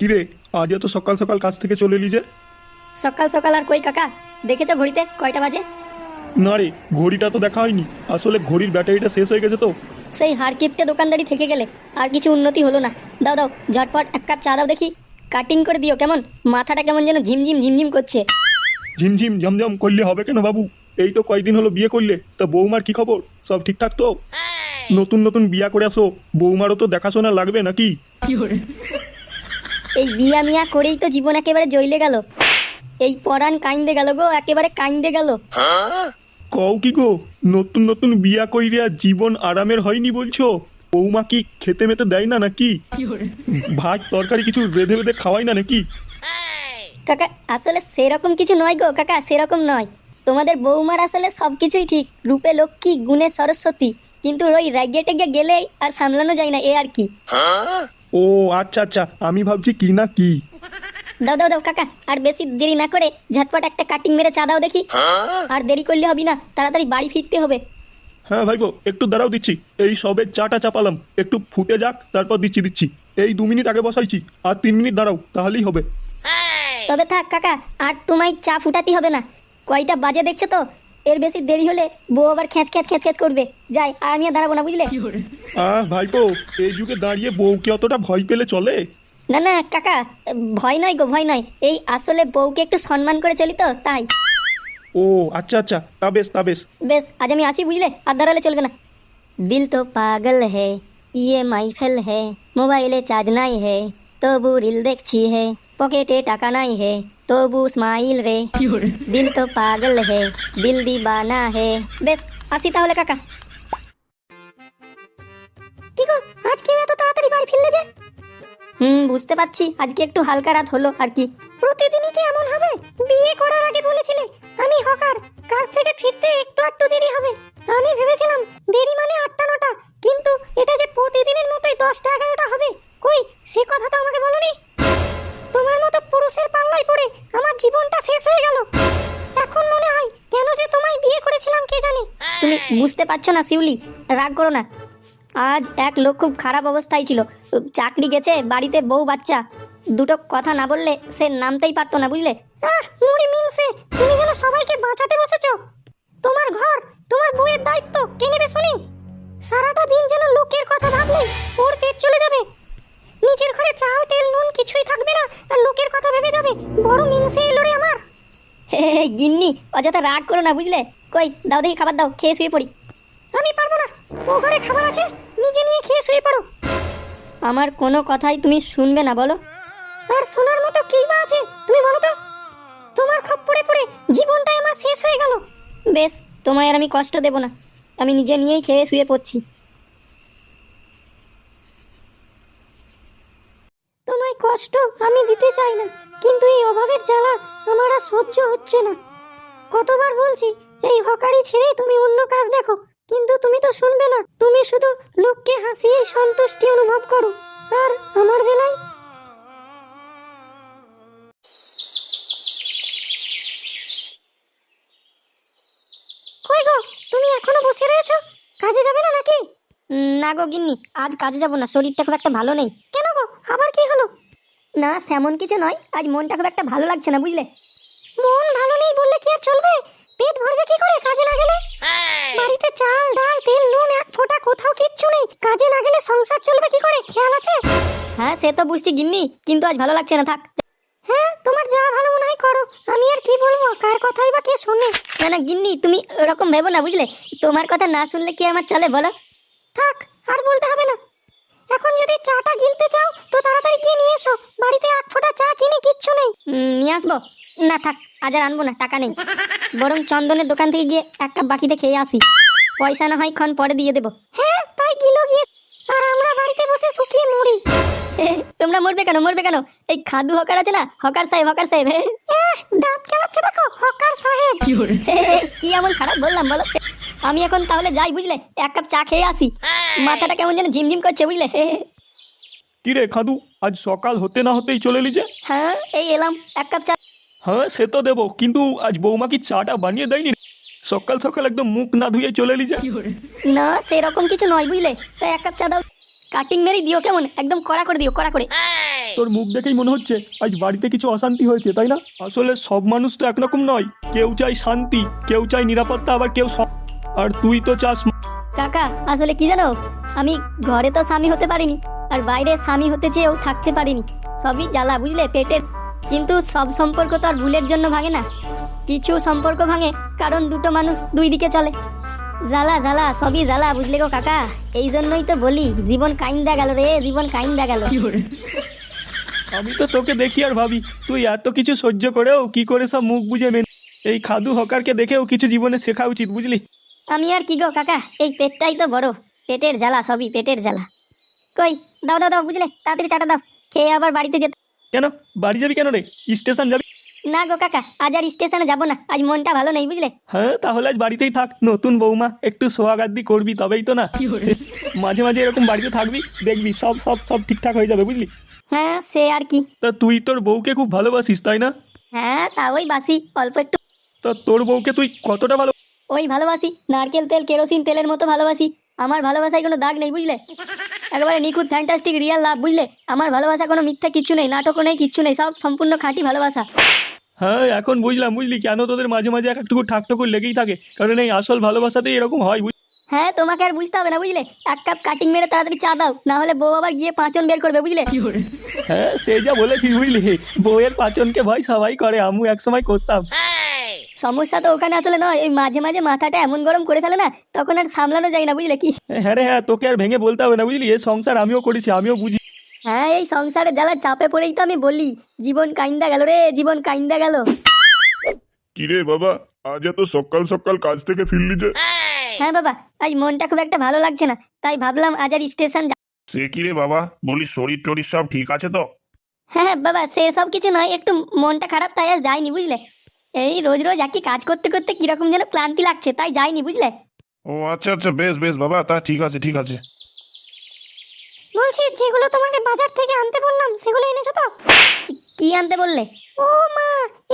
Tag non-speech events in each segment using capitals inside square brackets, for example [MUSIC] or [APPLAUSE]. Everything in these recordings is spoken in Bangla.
কিরে আজ এত সকাল সকাল কাজ থেকে চলে এলি যে? সকাল সকাল আর কই কাকা? দেখেছ ঘড়িতে? কয়টা বাজে? না রে ঘড়িটা তো দেখা হয়নি। আসলে ঘড়ির ব্যাটারিটা শেষ হয়ে গেছে তো। সেই হারকিপটে দোকানদারি থেকে গেলে আর কিছু উন্নতি হলো না। দাও দাও ঝটপট এক কাপ চা দাও দেখি। কাটিং করে দিও কেমন? মাথাটা কেমন যেন ঝিমঝিম ঝিমঝিম করছে। ঝিমঝিম ঝমঝম করলে হবে কেন বাবু? এই তো কয়দিন হলো বিয়ে করলে তা বৌমার কি খবর? সব ঠিকঠাক তো? নতুন নতুন বিয়া করে আসো। বৌমারও তো দেখাশোনা লাগবে নাকি? এই বিয়া মিয়া করেই তো জীবন একেবারে জ্বলে গেল। এই পরাণ কাইন্দে গেল গো একেবারে কাইন্দে গেল। কও কি গো নতুন নতুন বিয়া কইরিয়া জীবন আরামের হয়নি বলছো? বৌমা কি খেতে মেতে দেয় না নাকি? ভাত তরকারি কিছু বেঁধে বেঁধে খাওয়াই না নাকি? কাকা আসলে সেরকম কিছু নয় গো কাকা সেরকম নয়। তোমাদের বৌমার আসলে সব কিছুই ঠিক রূপে লক্ষ্মী গুণে সরস্বতী। কিন্তু ওই রেগে টেগে গেলেই আর সামলানো যায় না এ আর কি। ও আচ্ছা আচ্ছা আমি ভাবছি কি না কি? দাও দাও দাও কাকা আর বেশি দেরি না করে ঝটপট একটা কাটিং মেরে চা দাও দেখি। আর দেরি করলে হবে না তাড়াতাড়ি বাড়ি ফিরতে হবে। হ্যাঁ ভাইবো একটু দাঁড়াও দিচ্ছি। এই সবে চাটা চাপালাম একটু ফুটে যাক তারপর দিচ্ছি দিচ্ছি। এই দু মিনিট আগে বসাইছি আর তিন মিনিট দাঁড়াও তাহলেই হবে। তবে থাক কাকা আর তোমায় চা ফুটাতে হবে না। কয়টা বাজে দেখছ তো? এর বেশি দেরি হলে বউ আবার খ্যাঁচ খ্যাঁচ খ্যাঁচ খ্যাঁচ করবে। যাই আর আমি আর দাঁড়াবো না বুঝলে? আহ ভাইপো এই যুগে দাঁড়িয়ে বউকে অতটা ভয় পেলে চলে? না না কাকা ভয় নয় গো ভয় নয়। এই আসলে বউকে একটু সম্মান করে চলি তো তাই। ও আচ্ছা আচ্ছা তা বেশ তা বেশ। বেশ আজ আমি আসি বুঝলে? আর দাঁড়ালে চলবে না। দিল তো পাগল হে ইয়ে মাই ফেল হে মোবাইলে চার্জ নাই হে তবু রিল দেখছি হে। পকেটে টাকা নাই হে তবু স্মাইল রে। দিল তো পাগল হে দিল দিবানা হে। বেশ আসি তাহলে কাকা। কি গো আজকে এত তাড়াতাড়ি বাড়ি ফিরলে যে? হুম বুঝতে পারছি আজকে একটু হালকা রাত হলো আর কি। প্রতিদিনই কি এমন হবে? বিয়ে করার আগে বলেছিলে আমি হকার। কাজ থেকে ফিরতে একটু তুমি বুঝতে পারছ না শিউলি? রাগ করো না। আজ এক লোক খুব খারাপ অবস্থায় ছিল। চাকরি গেছে বাড়িতে বউ বাচ্চা। দুটো কথা না বললে সে নামতেই পারতো না বুঝলে? মুড়ি তুমি যেন সবাইকে বাঁচাতে বসেছো। তোমার ঘর তোমার বউয়ের দায়িত্ব কে নেবে শুনি? সারাটা দিন যেন লোকের কথা ভাবলে ওর পেট চলে যাবে। নিজের ঘরে চাল তেল নুন কিছুই থাকবে না আর লোকের কথা ভেবে যাবে। বড় মিনসে এলো রে আমার। হে, গিন্নি অযথা রাগ করো না বুঝলে? কই, দাও দেখি খাবার দাও, খেয়ে শুয়ে পড়ি। আমি পারব না, ও ঘরে খাবার আছে, নিজে নিয়ে খেয়ে শুয়ে পড়ো। আমার কোনো কথাই তুমি শুনবে না, বলো। আর শোনার মতো কি বা আছে, তুমি বলো তো। তোমার খপ্পরে পড়ে, জীবনটাই আমার শেষ হয়ে গেল। বেশ, তোমায় আর আমি কষ্ট দেব না, আমি নিজে নিয়েই খেয়ে শুয়ে পড়ছি। তোমায় কষ্ট আমি দিতে চাই না, কিন্তু এই অভাবের জ্বালা আমার আর সহ্য হচ্ছে না। কতবার বলছি এই হকারি ছেড়ে তুমি অন্য কাজ দেখো। কিন্তু তুমি তো শুনবে না, তুমি শুধু লোককে হাসিয়ে সন্তুষ্টি অনুভব করো, আর আমার বেলায়? কই গো, তুমি এখনও বসে রয়েছো? কাজে যাবে না নাকি? না গো গিন্নি, আজ কাজে যাব না, শরীরটা খুব একটা ভালো নেই। কেন গো, আবার কি হলো? না তেমন কিছু নয়, আজ মনটা খুব একটা ভালো লাগছে না, বুঝলে? মন ভালো নেই বললে কি আর চলবে? পেট ভরবে কি করে? কাজে না গেলে? বাড়িতে চাল ডাল তেল নুন এক ফোঁটা কোথাও কিচ্ছু নেই। কাজে না গেলে সংসার চলবে কি করে? খেয়াল আছে? হ্যাঁ সে তো বুঝছি গিন্নি কিন্তু আজ ভালো লাগছে না থাক। হ্যাঁ তোমার যা ভালো মনে হয় করো। আমি আর কি বলব? কার কথাই বা কে শোনে? না না গিন্নি তুমি ওরকম ভেবো না বুঝলে? তোমার কথা না শুনলে কি আমার চলে বলো? থাক আর বলতে হবে না। এখন যদি চাটা গিলতে চাও তো তাড়াতাড়ি গিয়ে নিয়ে এসো। বাড়িতে এক ফোঁটা চা চিনি কিচ্ছু নেই। নিয়ে আসব। না থাক আজ আর আনব না টাকা নেই। বরং চন্দনের দোকান থেকে গিয়ে এক কাপ বাকিতে খেয়ে আসি। পয়সা না হয় ক্ষণ পরে দিয়ে দেবো। হ্যাঁ তাই গিলো গিয়ে। আর আমরা বাড়িতে বসে শুকিয়ে মরি। তোমরা মরবে কেন? মরবে কেন? এই খাদু হকার আছে না? হকার সাহেব হকার সাহেব। দাঁত খেলাচ্ছে দেখো হকার সাহেব। [LAUGHS] কি এমন খারাপ বললাম বলো? আমি এখন তাহলে যাই বুঝলে? এক কাপ চা খেয়ে আসি। মাথাটা কেমন যেন ঝিমঝিম করছে বুঝলে? কি রে খাদু আজ সকাল হতে না হতেই চলে যে? হ্যাঁ এই এলাম এক কাপ চা হ্যাঁ সে তো দেবো কিন্তু আজ বৌমা কি চাটা বানিয়ে দেয়নি? সকাল সকাল একদম মুখ না ধুয়ে চলে এলি যে। না সেরকম কিছু নয় বুঝলে। তাই এক কাপ চা দাও। কাটিং মেরে দিও কেমন? একদম কড়া করে দিও কড়া করে। তোর মুখ দেখেই মনে হচ্ছে আজ বাড়িতে কিছু অশান্তি হয়েছে তাই না? আসলে সব মানুষ তো একরকম নয়। কেউ চায় শান্তি কেউ চায় নিরাপত্তা আবার কেউ সব আর তুই তো চাস কাকা আসলে কি জানো? আমি ঘরে তো স্বামী হতে পারিনি আর বাইরে স্বামী হতে চেয়েও থাকতে পারিনি। সবই জ্বালা বুঝলে? পেটের কিন্তু সব সম্পর্ক তো আর ভুলের জন্য ভাঙে না। কিছু সম্পর্ক ভাঙে কারণ দুটো মানুষ দুই দিকে চলে। জ্বালা জ্বালা সবই জ্বালা বুঝলে গো কাকা? এই জন্যই তো বলি জীবন কাইন্দা গেল রে জীবন কাইন্দা গেল। আমি তো তোকে দেখি আর ভাবি তুই এত কিছু সহ্য করেও কি করে সব মুখ বুঝে মেন এই খাদু হকারকে দেখেও কিছু জীবনে শেখা উচিত বুঝলি? আমি আর কি গো কাকা এই পেটটাই তো বড় পেটের জ্বালা সবই পেটের জ্বালা। কই দাও দাও দাও বুঝলে? তাড়াতাড়ি চাটা দাও খেয়ে আবার বাড়িতে যেতে কেন? বাড়ি যাবি কেন রে? স্টেশন যাবি? না গো কাকা আজ আর স্টেশনে যাব না। আজ মনটা ভালো নেই বুঝলে? হ্যাঁ তাহলে আজ বাড়িতেই থাক। নতুন বৌমা একটু সোহাগাদ্দি করবি তবেই তো না। মাঝে মাঝে এরকম বাড়িতে থাকবি দেখবি সব সব সব ঠিকঠাক হয়ে যাবে বুঝলি? হ্যাঁ সে আর কি। তা তুই তোর বউকে খুব ভালোবাসিস তাই না? হ্যাঁ তা ওই বাসি অল্প একটু। তা তোর বউকে তুই কতটা ভালো ওই ভালোবাসি নারকেল তেল কেরোসিন তেলের মতো ভালোবাসি। আমার ভালোবাসায় কোনো দাগ নেই বুঝলে? একেবারে নিখুঁত ফ্যান্টাস্টিক রিয়াল লাভ বুঝলে? আমার ভালোবাসা কোনো মিথ্যা কিছু নেই নাটকও নেই কিচ্ছু নেই সব সম্পূর্ণ খাঁটি ভালোবাসা। হ্যাঁ এখন বুঝলাম বুঝলি কেন তোদের মাঝে মাঝে এক একটু ঠাকটুকুর লেগেই থাকে? কারণ এই আসল ভালোবাসাতেই এরকম হয় বুঝলি হ্যাঁ তোমাকে আর বুঝতে হবে না বুঝলে? এক কাপ কাটিং মেরে তাড়াতাড়ি চা দাও না হলে বউ আবার গিয়ে পাঁচন বের করবে বুঝলে? হ্যাঁ সে যা বলেছিস বুঝলি? বউয়ের পাচনকে ভয় সবাই করে আমু এক সময় করতাম। সমস্যা তো ওখানে আসলে নয়। ওই মাঝে মাঝে মাথাটা এমন গরম করে ফেলে না তখন আর সামলানো যায় না বুঝলে কি? হ্যাঁ রে হ্যাঁ তোকে আর ভেঙে বলতে হবে না বুঝলি? এ সংসার আমিও করেছি আমিও বুঝি। হ্যাঁ এই সংসারে জ্বালার চাপে পড়েই তো আমি বলি জীবন কাইন্দা গেল রে জীবন কাইন্দা গেল। কিরে বাবা আজ এত সকাল সকাল কাজ থেকে ফিরলি যে। হ্যাঁ বাবা আজ মনটা খুব একটা ভালো লাগছে না তাই ভাবলাম আজ আর স্টেশন যা- সে কিরে বাবা বলি শরীর টরির সব ঠিক আছে তো? হ্যাঁ হ্যাঁ বাবা সেসব কিছু নয় একটু মনটা খারাপ তাই আর যাইনি বুঝলে? এই রোজ রোজ একই কাজ করতে করতে কীরকম যেন ক্লান্তি লাগছে তাই যাইনি বুঝলে? ও আচ্ছা আচ্ছা বেশ বেশ বাবা তা ঠিক আছে ঠিক আছে। বলছি যেগুলো তোমাকে বাজার থেকে আনতে বললাম সেগুলো এনেছো তো? কি আনতে বললে? ও মা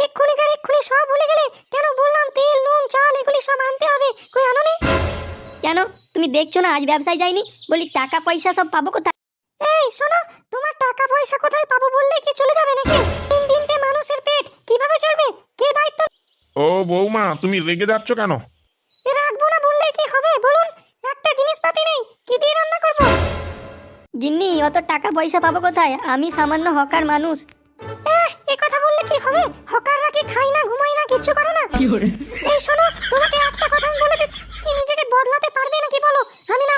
এক্ষুনি কার এক্ষুনি সব ভুলে গেলে। কেন বললাম তেল নুন চাল এগুলি সব আনতে হবে কই আনোনি? কেন তুমি দেখছ না আজ ব্যবসায় যাইনি? বলি টাকা পয়সা সব পাবো কোথায়? এই শোনো তোমার টাকা পয়সা কোথায় পাবো বললে কি চলে যাবে নাকি? তিন তিনটে মানুষের পেট কীভাবে চলবে? কে দায়িত্ব? ও বৌমা তুমি রেগে যাচ্ছ কেন? রাখব না বললে কি হবে? বলুন একটা জিনিসপাতি নেই কি দিয়ে রান্না করব? গিন্নি অত টাকা পয়সা পাবো কোথায়? আমি সামান্য হকার মানুষ। এ কথা বললে কি হবে? হকাররা কি খাই না ঘুমাই না কিচ্ছু করে না? এই শোনো তোমাকে একটা কথা বলে দিই কি নিজেকে বদলাতে পারবে নাকি বলো? আমি না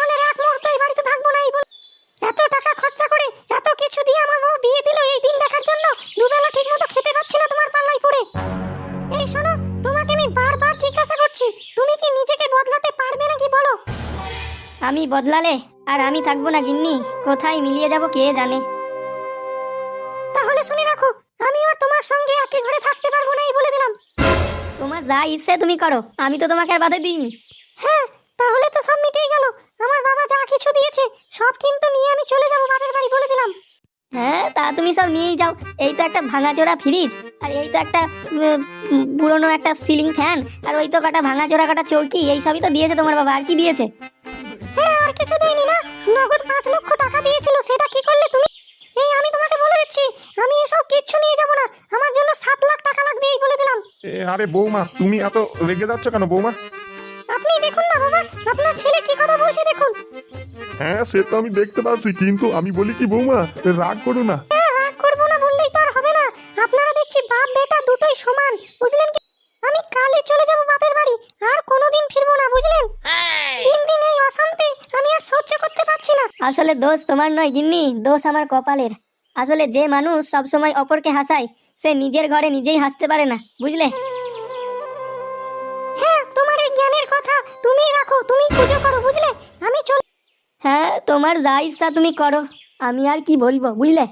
আমি বদলালে আর আমি থাকব না গিন্নি। কোথায় মিলিয়ে যাব কে জানে। তাহলে শুনে রাখো আমি আর তোমার সঙ্গে একই ঘরে থাকতে পারব না এই বলে দিলাম। তোমার যা ইচ্ছে তুমি করো আমি তো তোমাকে আর বাধা দিইনি। হ্যাঁ তাহলে তো সব মিটেই গেল। আমার বাবা যা কিছু দিয়েছে সব কিন্তু নিয়ে আমি চলে যাব বাপের বাড়ি বলে দিলাম। হ্যাঁ তা তুমি সব নিয়েই যাও। এই তো একটা ভাঙাচোরা ফ্রিজ আর এই তো একটা পুরনো একটা সিলিং ফ্যান আর ওই তো কাটা ভাঙাচোরা কাটা চৌকি এই সবই তো দিয়েছে তোমার বাবা আর কি দিয়েছে? কিছু দেয়নি না নগদ পাঁচ লক্ষ টাকা দিয়েছিল সেটা কি করলে তুমি? এই আমি তোমাকে বলে দিচ্ছি আমি এসব কিচ্ছু নিয়ে যাব না। আমার জন্য সাত লাখ টাকা লাগবে এই বলে দিলাম। এ, আরে বৌমা তুমি এত রেগে যাচ্ছ কেন বৌমা? আপনি দেখুন না বাবা আপনার ছেলে কি কথা বলছে দেখুন। হ্যাঁ সে তো আমি দেখতে পাচ্ছি কিন্তু আমি বলি কি বৌমা রাগ করো না। হ্যাঁ, রাগ করব না বললেই তো আর হবে না। আপনারা দেখছি বাপ বেটা দুটোই সমান বুঝলেন কালই চলে যাব বাপের বাড়ি। আর কোনোদিন ফিরবো না বুঝলেন? দিন দিন এই অশান্তি আমি আর সহ্য করতে পারছি না। আসলে দোষ তোমার নয় গিন্নি দোষ আমার কপালের। আসলে যে মানুষ সব সময় অপরকে হাসায় সে নিজের ঘরে নিজেই হাসতে পারে না বুঝলে? হ্যাঁ তোমার এই জ্ঞানের কথা তুমি রাখো তুমি পুজো করো বুঝলে? আমি চল হ্যাঁ তোমার যা ইচ্ছা তুমি করো আমি আর কি বলব বুঝলে?